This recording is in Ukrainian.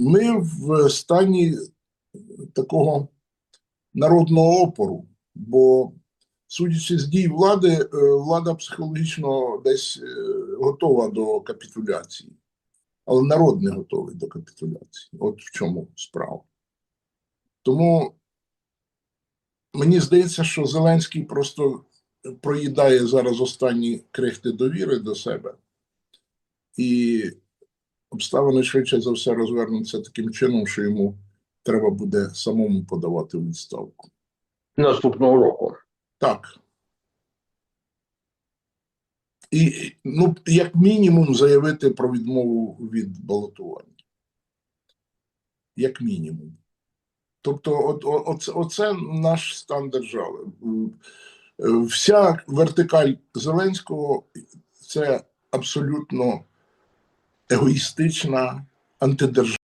ми в стані такого народного опору, бо, судячи з дій влади, е, влада психологічно десь е, готова до капітуляції, але народ не готовий до капітуляції. От в чому справа. Тому мені здається, що Зеленський просто проїдає зараз останні крихти довіри до себе, і обставини швидше за все розвернуться таким чином, що йому треба буде самому подавати відставку. наступного року. Так. І, ну, як мінімум, заявити про відмову від балотування. Як мінімум. Тобто, от, оце, оце наш стан держави. Вся вертикаль Зеленського це абсолютно егоїстична антидержава.